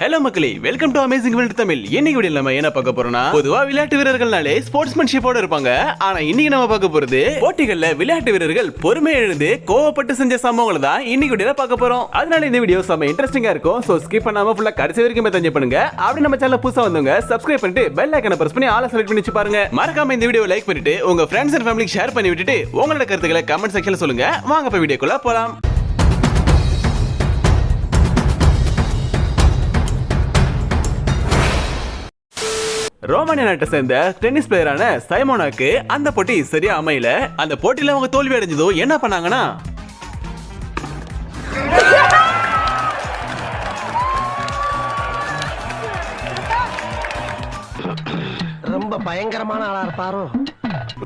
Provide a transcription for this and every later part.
Hello மக்களே. Welcome to amazing world Tamil இன்னைக்கு video நம்ம என்ன பார்க்க போறோம்னா பொதுவா விளையாட்டு வீரர்கள்னாலே ஸ்போர்ட்ஸ்மேன்ஷிப்போட இருப்பாங்க. ஆனா இன்னைக்கு நம்ம பார்க்க போறது போட்டிகள்ல விளையாட்டு வீரர்கள் பொறுமை எழுந்து கோவப்பட்டு செஞ்ச சம்பவங்களை தான் இன்னைக்கு வீடியோல பார்க்க போறோம். அதனால இந்த வீடியோ செம்ம இன்ட்ரெஸ்டிங்கா இருக்கும். சோ ஸ்கிப் பண்ணாம ஃபுல்லா கடைசி வரைக்கும் தெரிஞ்சு பண்ணுங்க. அப்படி நம்ம சேனல் புதுசா வந்தவங்க சப்ஸ்கிரைப் பண்ணிட்டு பெல் ஐக்கனை பிரஸ் பண்ணி ஆல செலக்ட் பண்ணி பாருங்க. மறக்காம இந்த வீடியோ லைக் பண்ணிட்டு உங்க ஃப்ரெண்ட்ஸ் அண்ட் ஃபேமிலிக்கு ஷேர் பண்ணி விட்டுட்டு உங்களோட கருத்துக்களை கமெண்ட் செக்ஷன்ல சொல்லுங்க. வாங்க இப்ப வீடியோக்குள்ள போலாம். ரோமானிய நாட்டை சேர்ந்த டென்னிஸ் பிளேயரான சைமோனாக்கு அந்த போட்டி சரியா அமையல. அந்த போட்டியில அவங்க தோல்வி அடைஞ்சதோ என்ன பண்ணாங்கன்னா? ரொம்ப பயங்கரமான ஆளா இருப்பாரோ.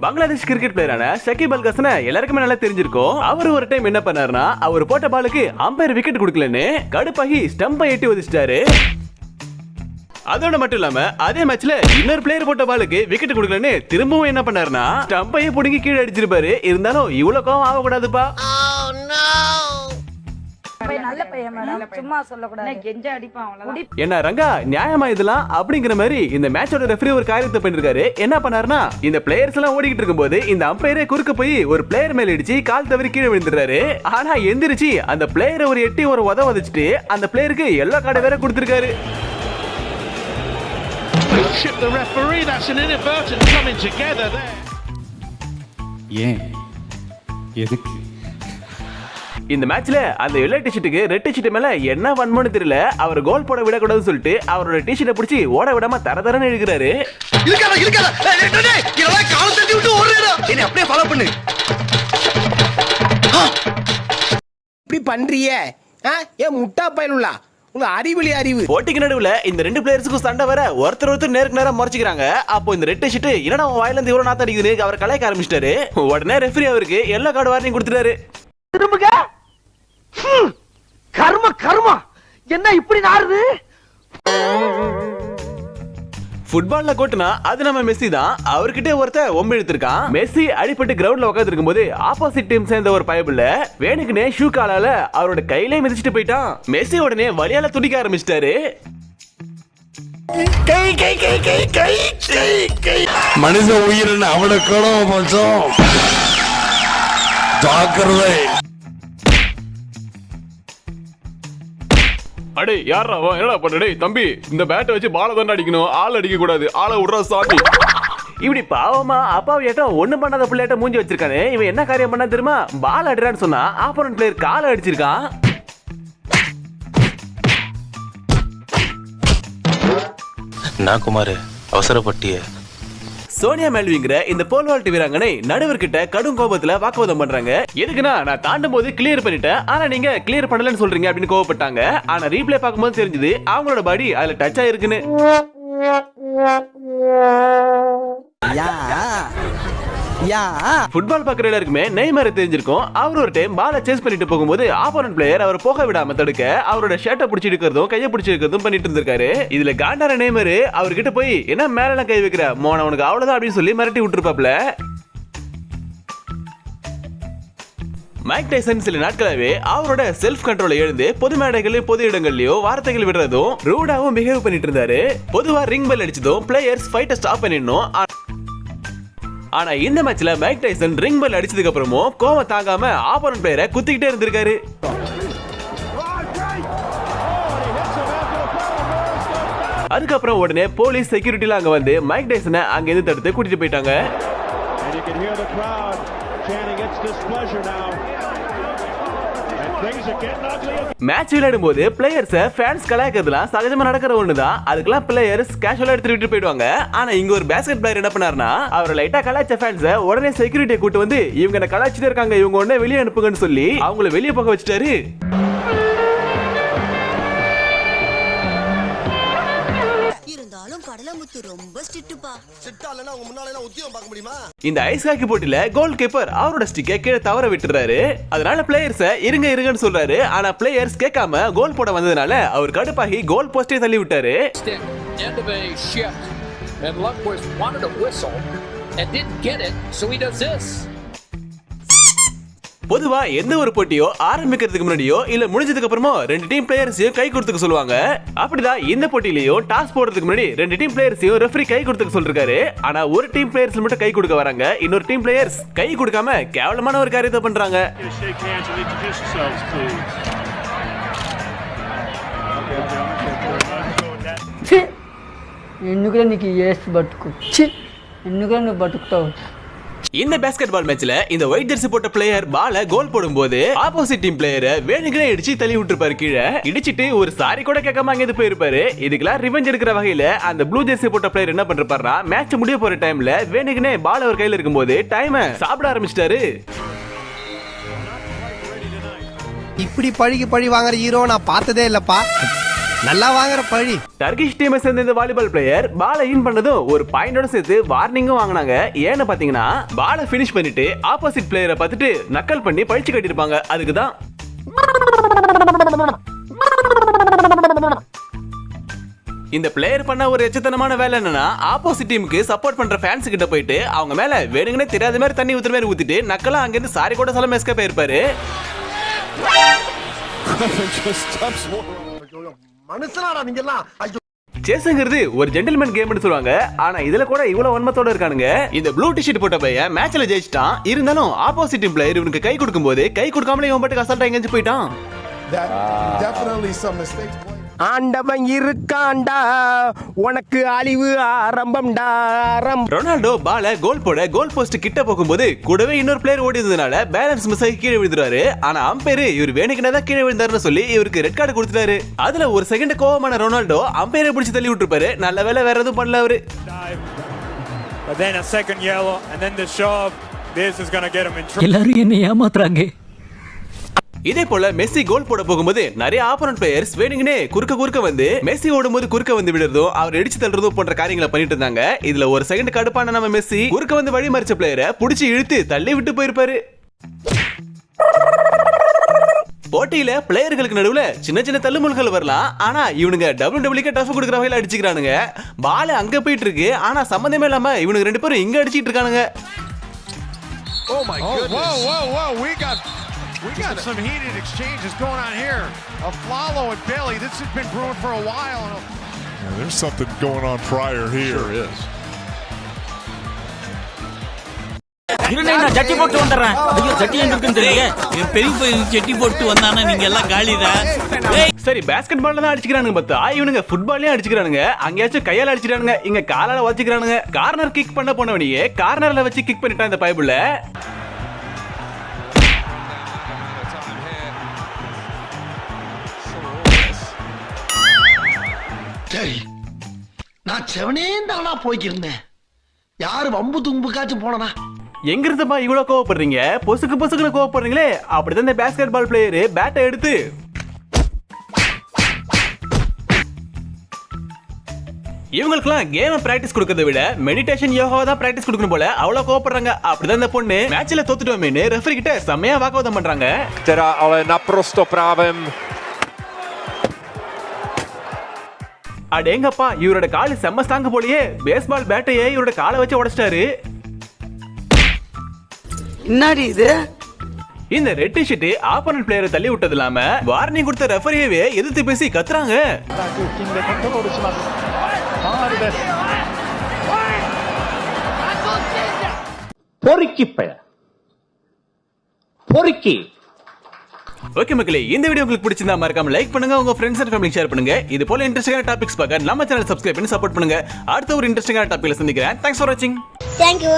பங்களாதேஷ் கிரிக்கெட் பிளேயரான ஷக்கீப் அல் ஹசனை எல்லாருக்குமே நல்லா தெரிஞ்சிருக்கும். அவர் ஒரு டைம் என்ன பண்ணாருன்னா அவர் போட்ட பாலுக்கு அம்பையர் விக்கெட் கொடுக்கலன்னு கடுப்பாகி ஸ்டம்பை எட்டி ஒதிச்சிட்டாரு அதோட மட்டும் இல்லாம அதே மேட்ச்ல இன்னொரு பிளேயர் போட்ட பாலுக்கு விக்கெட் கொடுக்கலன்னு திரும்பவும் என்ன பண்ணாருன்னா ஸ்டம்பையே புடுங்கி கீழே அடிச்சிருப்பாரு. இருந்தாலும் இவ்வளவு கோவம் ஆகக்கூடாதுப்பா. பையன் நல்ல பையன் மேடம். சும்மா சொல்லக்கூடாது. கெஞ்ச அடிப்பான் அவ்வளவுதான். என்ன ரங்கா நியாயமா இதெல்லாம் அப்படிங்கிற மாதிரி இந்த மேட்சோட ரெஃபரி ஒரு காரியத்தை பண்ணிருக்காரு. என்ன பண்ணாருன்னா இந்த பிளேயர்ஸ் எல்லாம் ஓடிக்கிட்டு இருக்கும்போது இந்த அம்பையரே குறுக்க போய் ஒரு பிளேயர் மேல இடிச்சு கால் தவறி கீழே விழுந்துறாரு ஆனா எந்திரிச்சு அந்த பிளேயரை ஒரு எட்டி ஒரு உத வதச்சிட்டு அந்த பிளேயருக்கு எல்லோ கார்டு வேற கொடுத்திருக்காரு. Chip the referee, that's an inadvertent coming together there. ஏன் எதுக்கு இந்த மேட்ச்ல அந்த எல்லோ டிஷர்ட்டுக்கு ரெட் டிஷர்ட் மேல என்ன வன்மனு தெரியல அவர் கோல் போட விடக்கூடாதுன்னு சொல்லிட்டு அவரோட டிஷர்ட்டை பிடிச்சி ஓட விடாம தர தரன்னு இழுக்கிறாரு இருக்காத இருக்காத கால் தட்டி விட்டு ஓடுறா என்னை அப்படியே ஃபாலோ பண்ணு! இப்படி பண்றியே ஆ? ஏன் முட்டா பயலுள்ளா உங்க அறிவிலி அறிவு. போட்டிக்கு நடுவுல இந்த ரெண்டு பிளேயர்ஸுக்கும் சண்டை வர ஒருத்தர் ஒருத்தர் நேருக்கு நேரம் முறைச்சிக்கிறாங்க. அப்போ இந்த ரெட் டிஷர்ட் என்னடா உன் வாயில இருந்து இவ்வளவு நாத்தம் அடிக்குதுன்னு அவர் கலாய்க்க ஆரம்பிச்சிட்டாரு. உடனே ரெஃபரி அவருக்கு எல்லோ கார்டு வார்னிங் கொடுத்துட்டாரு. திரும்புங்க! கர்ம கர்மா. என்ன இப்படி நாறுது? ஃபுட்பால்ல கோட்டுனா அது நம்ம மெஸ்ஸி தான். அவர்கிட்ட ஒருத்தன் ஒம்பு எடுத்திருக்கான் மெஸ்ஸி அடிபட்டு கிரவுண்ட்ல உட்காந்து இருக்கும்போது ஆப்போசிட் டீம் சேர்ந்த ஒரு பயபுல வேணுக்குனே ஷூ காலால அவரோட கையிலே மிதிச்சிட்டு போயிட்டான். மெஸ்ஸி உடனே வழியால துடிக்க ஆரம்பிச்சிட்டாரு. கை கை கை கை கை கை மனித உயிரின் அவனுக்கோ மச்சம்? ஜாக்கிரதை. அடே யாரா அவன் என்னடா பண்ண டேய் தம்பி இந்த பேட்டை வச்சு பால தானே அடிக்கணும். ஆள் அடிக்க கூடாது ஆளை விடுறா சாமி. இப்படி பாவமா அப்பாவி ஏட்டம் ஒண்ணும் பண்ணாத பிள்ளையாட்ட மூஞ்சி வச்சிருக்கானே? இவன் என்ன காரியம் பண்ணா தெரியுமா? பால் அடிறான்னு சொன்னா ஆப்போனன்ட் பிளேயர் காலை அடிச்சிருக்கான். நான் குமார் அவசரப்பட்டிய. சோனியா மேல்விங்கிற இந்த போல் வால்ட் வீராங்கனை நடுவர்கிட்ட கடும் கோபத்துல வாக்குவாதம் பண்றாங்க. எதுக்குன்னா நான் தாண்டும் போது கிளியர் பண்ணிட்டேன். ஆனா நீங்க கிளியர் பண்ணலன்னு சொல்றீங்க அப்படின்னு கோவப்பட்டாங்க. ஆனா ரீப்ளே பார்க்கும்போது தெரிஞ்சது அவங்களோட பாடி அதுல டச் ஆயிருக்குன்னு. யா. ஃபுட்பால் பார்க்குற எல்லாருக்குமே நெய்மரை தெரிஞ்சிருக்கும். அவர் ஒரு டைம் பாலை சேஸ் பண்ணிட்டு போகும்போது ஆப்போனன்ட் பிளேயர் அவர் போக விடாம தடுக்க அவரோட ஷர்ட்டை பிடிச்சி எடுக்கிறதும் கையை பிடிச்சி எடுக்கிறதும் பண்ணிட்டு இருந்திருக்காரு. இதுல காண்டார நெய்மர் அவர்கிட்ட போய் என்ன மேல கை வைக்கிற? மோன உனக்கு அவ்வளவுதான் அப்படின்னு சொல்லி மிரட்டி விட்டுருப்பாப்ல. மைக் டைசன் சில நாட்களாவே அவரோட செல்ஃப் கண்ட்ரோல எழுந்து பொது மேடைகளையும் பொது இடங்கள்லயோ வார்த்தைகள் விடுறதும் ரூடாவும் பிஹேவ் பண்ணிட்டு இருந்தாரு. பொதுவா ரிங் பெல் அடிச்சதும் பிளேயர்ஸ் ஃபைட்டை ஸ்டாப் பண்ணிடணும். ஆனா இந்த மேட்ச்ல மைக் டைசன் ரிங் பெல் அடிச்சதுக்கு அப்புறமும் கோவம் தாங்காம ஆப்போனன்ட் பிளேயரை குத்திக்கிட்டே இருந்திருக்காரு. அதுக்கப்புறம் உடனே போலீஸ் செக்யூரிட்டில அங்க வந்து மைக் டைசனை அங்க இருந்து தடுத்து கூட்டிட்டு போயிட்டாங்க. மேட்ச் விளையாடும் போது பிளேயர்ஸ ஃபேன்ஸ் கலாய்க்கிறதுலாம் சகஜமா நடக்கிற ஒண்ணுதான். அதுக்கெல்லாம் பிளேயர்ஸ் கேஷுவலா எடுத்து விட்டு போயிடுவாங்க. ஆனா இங்க ஒரு பேஸ்கெட் பிளேயர் என்ன பண்ணாருன்னா அவர் லைட்டா கலாய்ச்ச ஃபேன்ஸ உடனே செக்யூரிட்டியை கூட்டு வந்து இவங்க என்ன கலாய்ச்சிட்டு இருக்காங்க இவங்க உடனே வெளியே அனுப்புங்கன்னு சொல்லி அவங்கள வெளியே போக வச்சுட்டாரு. இருந்தாலும் கடலமுத்து ரொம்ப ஸ்ட்ரிக்ட்டுப்பா சிட்டா இல்லைன்னா உங்க முன்னால எல்லாம் உத்தியோகம் பார்க்க முடியுமா? இந்த ஐஸ் ஹாக்கி போட்டியில கோல் கீப்பர் அவரோட ஸ்டிக்கை கீழே தவற விட்டுறாரு அதனால பிளேயர்ஸ இருங்க இருங்கன்னு சொல்றாரு. ஆனா பிளேயர்ஸ் கேட்காம கோல் போட வந்ததுனால அவர் கடுப்பாகி கோல் போஸ்டே தள்ளி விட்டாரு. And Lundqvist wanted a whistle and didn't get it, so he does this. பொதுவா எந்த ஒரு போட்டியோ ஆரம்பிக்கிறதுக்கு முன்னாடியோ இல்ல முடிஞ்சதுக்கு அப்புறமோ ரெண்டு டீம் பிளேயர்ஸையும் கை கொடுத்துக்க சொல்லுவாங்க அப்படிதான் இந்த போட்டியிலயும் டாஸ் போடுறதுக்கு முன்னாடி ரெண்டு டீம் பிளேயர்ஸையும் ரெஃபரி கை கொடுத்துக்க சொல்லிருக்காரு ஆனா ஒரு டீம் பிளேயர்ஸ் மட்டும் கை கொடுக்க வராங்க இன்னொரு டீம் பிளேயர்ஸ் கை கொடுக்காம கேவலமான ஒரு காரியத்தை பண்றாங்க Shake hands and introduce yourselves, please. Okay, gentlemen, thank you very much. So with that- ఎందుకురా నీకు ఏసు బతుకు ఛీ ఎందుకురా నువ్వు బతుకుతావు இந்த பேஸ்கெட் பால் மேட்ச்ல இந்த ஒயிட் ஜெர்சி போட்ட பிளேயர் பால கோல் போடும்போது ஆப்போசிட் டீம் பிளேயரை வேணுங்களே இடிச்சு தள்ளி விட்டுருப்பாரு கீழே. இடிச்சிட்டு ஒரு சாரி கூட கேட்காம அங்கே போயிருப்பாரு. இதுக்கெல்லாம் ரிவெஞ்ச் எடுக்கிற வகையில அந்த ப்ளூ ஜெர்சி போட்ட பிளேயர் என்ன பண்றாருன்னா மேட்ச் முடிய போற டைம்ல வேணுங்கனே பால் அவர் கையில இருக்கும்போது டைம் சாப்பிட ஆரம்பிச்சிட்டாரு. இப்படி பழிக்கு பழி வாங்குற ஹீரோ நான் பார்த்ததே இல்லப்பா. நல்லா வாங்குற பழி. டர்கிஷ் டீமை சேர்ந்த இந்த வாலிபால் பிளேயர் பாலை இன் பண்ணதும் ஒரு பாயிண்டோட சேர்த்து வார்னிங்கும் வாங்கினாங்க. ஏன்னு பாத்தீங்கன்னா பாலை ஃபினிஷ் பண்ணிட்டு ஆப்போசிட் பிளேயரை பார்த்துட்டு நக்கல் பண்ணி பழிச்சு கட்டியிருப்பாங்க. அதுக்கு தான் இந்த பிளேயர் பண்ண ஒரு எச்சத்தனமான வேலை என்னன்னா ஆப்போசிட் டீமுக்கு சப்போர்ட் பண்ற ஃபேன்ஸ் கிட்ட போயிட்டு அவங்க மேல வேணுங்கனே தெரியாத மாதிரி தண்ணி ஊத்துற மாதிரி ஊத்திட்டு நக்கலா அங்கிருந்து சாரி கூட சொல்ல எஸ்கேப் ஆயிருப்பாரு. மனுஷனாடா நீங்க எல்லாம் சேஸுங்கிறது ஒரு ஜென்டில்மேன் கேம்னு சொல்லுவாங்க. ஆனா இதுல கூட இவ்வளவு வன்மத்தோட இருக்கானுங்க. இந்த ப்ளூ டிஷர்ட் போட்ட பையன் மேட்ச்ல ஜெயிச்சிட்டான். இருந்தாலும் ஆப்போசிட் டீம் பிளேயர் இவனுக்கு கை கொடுக்கும்போது கை கொடுக்காமலே இவன் பாட்டுக்கு அசால்ட்டா எங்கேயும் போயிட்டான். ஆண்டவன் இருக்காண்டா? உனக்கு அழிவு ஆரம்பம்டா. ஆரம்பம் ரொனால்டோ பால கோல் போட கோல் போஸ்ட் கிட்ட போகும்போது கூடவே இன்னொரு பிளேயர் ஓடி இருந்ததுனால பேலன்ஸ் மிஸ் ஆகி கீழே விழுந்துறாரு ஆனா அம்பையர் இவர் வேணுக்குனே தான் கீழே விழுந்தாருன்னு சொல்லி இவருக்கு ரெட் கார்டு கொடுத்துட்டாரு. அதுல ஒரு செகண்ட் கோவமான ரொனால்டோ அம்பையரை பிடிச்சு தள்ளி விட்டுருப்பாரு. நல்ல வேலை வேற எதுவும் பண்ணல அவரு. But then a second yellow, and then the shove. This is going to get him in trouble. எல்லாரும் என்ன ஏமாத்துறாங்க. இதே போல மெஸ்ஸி கோல் போட போகும்போது நிறைய ஆப்போனன்ட் பிளேயர்ஸ் வேணுங்கனே குறுக்க குறுக்க வந்து மெஸ்ஸி ஓடும்போது குறுக்க வந்து விடுறதும் அவர் இடிச்சு தள்ளுறதும் போன்ற காரியங்களை பண்ணிட்டு இருந்தாங்க. இதுல ஒரு செகண்ட் கடுப்பான நம்ம மெஸ்ஸி குறுக்க வந்து வழி மறிச்ச பிளேயரை புடிச்சு இழுத்து தள்ளி விட்டு போயிருப்பாரு. போட்டியில பிளேயர்களுக்கு நடுவுல சின்ன சின்ன தள்ளுமுள்கள் வரலாம். ஆனா இவனுங்க டபுள் டபுள்யூக்கு டஃப் கொடுக்குற வகையில அடிச்சுக்கிறானுங்க. பால் அங்க போயிட்டு இருக்கு ஆனா சம்பந்தமே இல்லாம இவனுங்க ரெண்டு பேரும் இங்க அடிச்சிட்டு இருக்கானுங்க. Oh, my goodness. Whoa, whoa, whoa. We got, we got some heated exchanges going on here. Of Flalo and Bailey. This has been brewing for a while. There's something going on prior here. Sure is. நான் சட்டி போட்டு வந்துடுறேன் ஐயோ எங்க இருக்குன்னு தெரியல என் பெரிய பையன் சட்டி போட்டு வந்தானா நீங்க எல்லாம் காலிதான் சரி பேஸ்கெட் பால்ல தான் அடிச்சுக்கிறானுங்க பார்த்தா இவனுங்க ஃபுட்பால்லயும் அடிச்சுக்கிறானுங்க அங்கேயாச்சும் கையால அடிச்சுக்கிறானுங்க இங்க காலால வச்சுக்கிறானுங்க கார்னர் கிக் பண்ண போனவனையே கார்னர்ல வச்சு கிக் பண்ணிட்டான் இந்த பைபிள்ல சரி நான் செவனே தானா போய்க்கிருந்தேன். யாரு வம்பு தும்புக்காச்சும் போனனா? எங்க இருந்தப்பா இவ்வளவு கோவப்படுறீங்க? பொசுக்கு பொசுக்குன்னு கோவப்படுறீங்களே? அப்படிதான் இந்த பேஸ்கெட் பால் பிளேயர் பேட்டை எடுத்து இவங்களுக்குலாம் கேம் பிராக்டிஸ் கொடுக்கறத விட மெடிடேஷன் யோகாவை தான் பிராக்டிஸ் கொடுக்கணும் போல. அவ்வளவு கோவப்படுறாங்க. அப்படிதான் இந்த பொண்ணு மேட்ச்ல தோத்துட்டோமேனு ரெஃபரி கிட்ட செம்மையா வாக்குவாதம் பண்றாங்க. Teda ale naprosto právem அடேங்கப்பா இவரோட காலு செம்ம ஸ்டாங்க போலயே. பேஸ்பால் பேட்டையே இவரோட காலை வச்சு உடைச்சிட்டாரு. என்னடி இது? இந்த ரெட் ஷர்ட் ஆப்போனன்ட் பிளேயரை தள்ளி விட்டது இல்லாம வார்னிங் கொடுத்த ரெஃபரியவே எதிர்த்து பேசி கத்துறாங்க. பொறுக்கி பழ பொறுக்கி. ஓகே மக்களே இந்த வீடியோ உங்களுக்கு பிடிச்சிருந்தா மறக்காம லைக் பண்ணுங்க உங்க ஃப்ரெண்ட்ஸ் அண்ட் ஃபேமிலி ஷேர் பண்ணுங்க. இது போல இன்ட்ரெஸ்டிங்கான டாபிக்ஸ் பார்க்க நம்ம சேனல் சப்ஸ்கிரைப் பண்ணி சப்போர்ட் பண்ணுங்க. அடுத்த ஒரு இன்ட்ரெஸ்டிங்கான டாபிக்ல சந்திக்கிறேன். தேங்க்ஸ் ஃபார் வாட்சிங் தேங்க்யூ